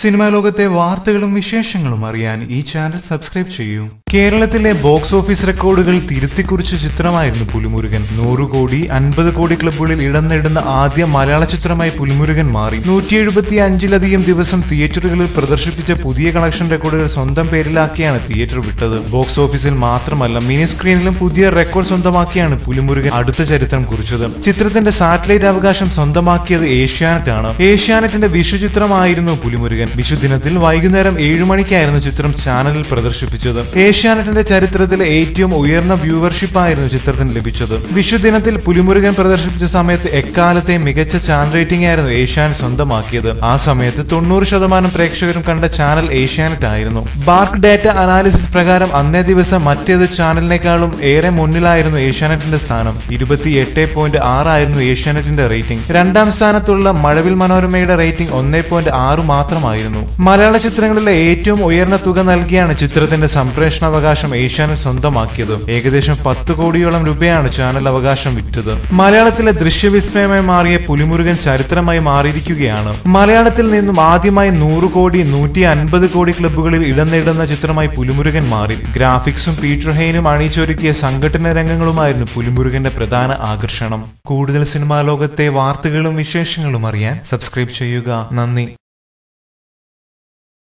Cinema ലോകത്തെ വാർത്തകളും വിശേഷങ്ങളും അറിയാൻ ഈ ചാനൽ സബ്സ്ക്രൈബ് ചെയ്യൂ. കേരളത്തിലെ ബോക്സ് ഓഫീസ് റെക്കോർഡുകൾ തിരുത്തിക്കുറിച്ച ചിത്രമായിരുന്നു പുലിമുരുകൻ. നൂറ് കോടി അൻപത് കോടി ക്ലബുകളിൽ ഇടം നേടുന്ന ആദ്യ മലയാള ചിത്രമായി പുലിമുരുകൻ മാറി. നൂറ്റി എഴുപത്തി അഞ്ചിലധികം ദിവസം തിയേറ്ററുകളിൽ പ്രദർശിപ്പിച്ച പുതിയ കളക്ഷൻ റെക്കോർഡുകൾ സ്വന്തം പേരിലാക്കിയാണ് തിയേറ്റർ വിട്ടത്. ബോക്സ് ഓഫീസിൽ മാത്രമല്ല മിനി സ്ക്രീനിലും പുതിയ റെക്കോർഡ് സ്വന്തമാക്കിയാണ് പുലിമുരുകൻ അടുത്ത ചരിത്രം കുറിച്ചത്. ചിത്രത്തിന്റെ സാറ്റലൈറ്റ് അവകാശം സ്വന്തമാക്കിയത് ഏഷ്യാനെറ്റ് ആണ് ഏഷ്യാനെറ്റിന്റെ വിഷുചിത്രമായിരുന്നു പുലിമുരുകൻ. വിഷുദിനത്തിൽ വൈകുന്നേരം ഏഴു മണിക്കായിരുന്നു ചിത്രം ചാനലിൽ പ്രദർശിപ്പിച്ചത്. ഏഷ്യാനെറ്റിന്റെ ചരിത്രത്തിലെ ഏറ്റവും ഉയർന്ന വ്യൂവർഷിപ്പ് ആയിരുന്നു ചിത്രത്തിന് ലഭിച്ചത്. വിഷുദിനത്തിൽ പുലിമുരുകൻ പ്രദർശിപ്പിച്ച സമയത്ത് എക്കാലത്തെ മികച്ച ചാനൽ റേറ്റിംഗ് ആയിരുന്നു ഏഷ്യാനെറ്റ് സ്വന്തമാക്കിയത്. ആ സമയത്ത് തൊണ്ണൂറ് ശതമാനം പ്രേക്ഷകരും കണ്ട ചാനൽ ഏഷ്യാനെറ്റ് ആയിരുന്നു. ബാർക്ക് ഡാറ്റ അനാലിസിസ് പ്രകാരം അന്നേ ദിവസം മറ്റേത് ചാനലിനേക്കാളും ഏറെ മുന്നിലായിരുന്നു ഏഷ്യാനെറ്റിന്റെ സ്ഥാനം. ഇരുപത്തി എട്ട് പോയിന്റ് ആറായിരുന്നു ഏഷ്യാനെറ്റിന്റെ റേറ്റിംഗ്. രണ്ടാം സ്ഥാനത്തുള്ള മഴവിൽ മനോരമയുടെ റേറ്റിംഗ് ഒന്നേ പോയിന്റ് ആറ് മാത്രമായിരുന്നു. മലയാള ചിത്രങ്ങളിലെ ഏറ്റവും ഉയർന്ന തുക നൽകിയാണ് ചിത്രത്തിന്റെ സംപ്രേഷണാവകാശം ഏഷ്യാനെറ്റ് സ്വന്തമാക്കിയത്. ഏകദേശം പത്ത് കോടിയോളം രൂപയാണ് ചാനൽ അവകാശം വിറ്റത്. മലയാളത്തിലെ ദൃശ്യവിസ്മയമായി മാറിയ പുലിമുരുകൻ ചരിത്രമായി മാറിയിരിക്കുകയാണ്. മലയാളത്തിൽ നിന്നും ആദ്യമായി നൂറ് കോടി നൂറ്റി അൻപത് കോടി ക്ലബ്ബുകളിൽ ഇടം നേടുന്ന ചിത്രമായി പുലിമുരുകൻ മാറി. ഗ്രാഫിക്സും പീറ്റർ ഹെയിനും അണിയിച്ചൊരുക്കിയ സംഘടന രംഗങ്ങളുമായിരുന്നു പുലിമുരുകന്റെ പ്രധാന ആകർഷണം. കൂടുതൽ സിനിമാ ലോകത്തെ വാർത്തകളും വിശേഷങ്ങളും അറിയാൻ സബ്സ്ക്രൈബ് ചെയ്യുക. നന്ദി.